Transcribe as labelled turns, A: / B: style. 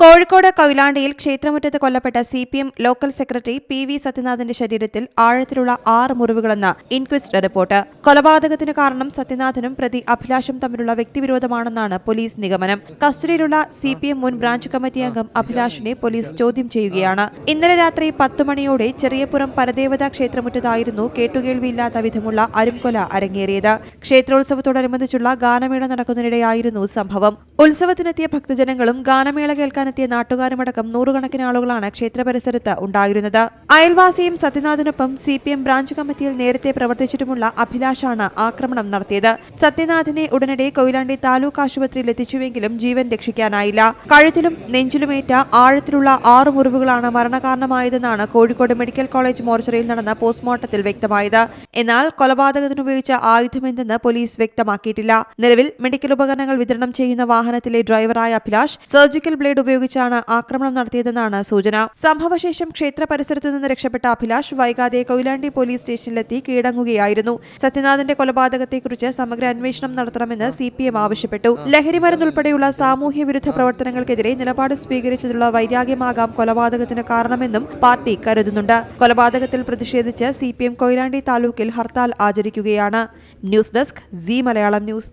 A: കോഴിക്കോട് കൊയിലാണ്ടിയിൽ ക്ഷേത്രമുറ്റത്ത് കൊല്ലപ്പെട്ട C P M local secretary P V സത്യനാഥിന്റെ ശരീരത്തിൽ ആഴത്തിലുള്ള ആറ് മുറിവുകളെന്ന് ഇൻക്വസ്റ്റ് റിപ്പോർട്ട്. കൊലപാതകത്തിന് കാരണം സത്യനാഥനും പ്രതി അഭിലാഷും തമ്മിലുള്ള വ്യക്തിവിരോധമാണെന്നാണ് പോലീസ് നിഗമനം. കസ്റ്റഡിയിലുള്ള സി പി എം മുൻ ബ്രാഞ്ച് കമ്മിറ്റി അംഗം അഭിലാഷിനെ പോലീസ് ചോദ്യം ചെയ്യുകയാണ്. ഇന്നലെ രാത്രി പത്തു മണിയോടെ ചെറിയപുറം പരദേവത ക്ഷേത്രമുറ്റത്തായിരുന്നു കേട്ടുകേൾവിയില്ലാത്ത വിധമുള്ള അരുംകൊല അരങ്ങേറിയത്. ക്ഷേത്രോത്സവത്തോടനുബന്ധിച്ചുള്ള ഗാനമേള നടക്കുന്നതിനിടെയായിരുന്നു സംഭവം. ഉത്സവത്തിനെത്തിയ ഭക്തജനങ്ങളും ഗാനമേള കേൾക്കാനെത്തിയ നാട്ടുകാരുമടക്കം നൂറുകണക്കിന് ആളുകളാണ് ക്ഷേത്ര പരിസരത്ത് ഉണ്ടായിരുന്നത്. അയൽവാസിയും സത്യനാഥിനൊപ്പം സി പി എം ബ്രാഞ്ച് കമ്മിറ്റിയിൽ നേരത്തെ പ്രവർത്തിച്ചിട്ടുമുള്ള അഭിലാഷാണ് ആക്രമണം നടത്തിയത്. സത്യനാഥിനെ ഉടനടി കൊയിലാണ്ടി താലൂക്ക് ആശുപത്രിയിൽ എത്തിച്ചുവെങ്കിലും ജീവൻ രക്ഷിക്കാനായില്ല. കഴുത്തിലും നെഞ്ചിലുമേറ്റ ആഴത്തിലുള്ള ആറ് മുറിവുകളാണ് മരണകാരണമായതെന്നാണ് കോഴിക്കോട് മെഡിക്കൽ കോളേജ് മോർച്ചറിയിൽ നടന്ന പോസ്റ്റ്മോർട്ടത്തിൽ വ്യക്തമായത്. എന്നാൽ കൊലപാതകത്തിനുപയോഗിച്ച ആയുധമെന്തെന്ന് പോലീസ് വ്യക്തമാക്കിയിട്ടില്ല. നിലവിൽ മെഡിക്കൽ ഉപകരണങ്ങൾ വിതരണം ചെയ്യുന്ന വാഹനത്തിലെ ഡ്രൈവറായ അഭിലാഷ് സർജിക്കൽ ബ്ലേഡ് ഉപയോഗിച്ചാണ് ആക്രമണം നടത്തിയതെന്നാണ് സൂചന. സംഭവശേഷം ക്ഷേത്ര പരിസരത്തു നിന്ന് രക്ഷപ്പെട്ട അഭിലാഷ് വൈകാതെ കൊയിലാണ്ടി പോലീസ് സ്റ്റേഷനിലെത്തി കീഴടങ്ങുകയായിരുന്നു. സത്യനാഥന്റെ കൊലപാതകത്തെക്കുറിച്ച് സമഗ്ര അന്വേഷണം നടത്തണമെന്ന് സി പി എം ആവശ്യപ്പെട്ടു ലഹരിമരുന്നുൾപ്പെടെയുള്ള സാമൂഹ്യ വിരുദ്ധ പ്രവർത്തനങ്ങൾക്കെതിരെ നിലപാട് സ്വീകരിച്ചതിലുള്ള വൈരാഗ്യമാകാം കൊലപാതകത്തിന് കാരണമെന്നും പാർട്ടി കരുതുന്നുണ്ട്. കൊലപാതകത്തിൽ പ്രതിഷേധിച്ച് സി കൊയിലാണ്ടി താലൂക്കിൽ hartal ആചരിക്കുകയാണ്. News desk C Malayalam news.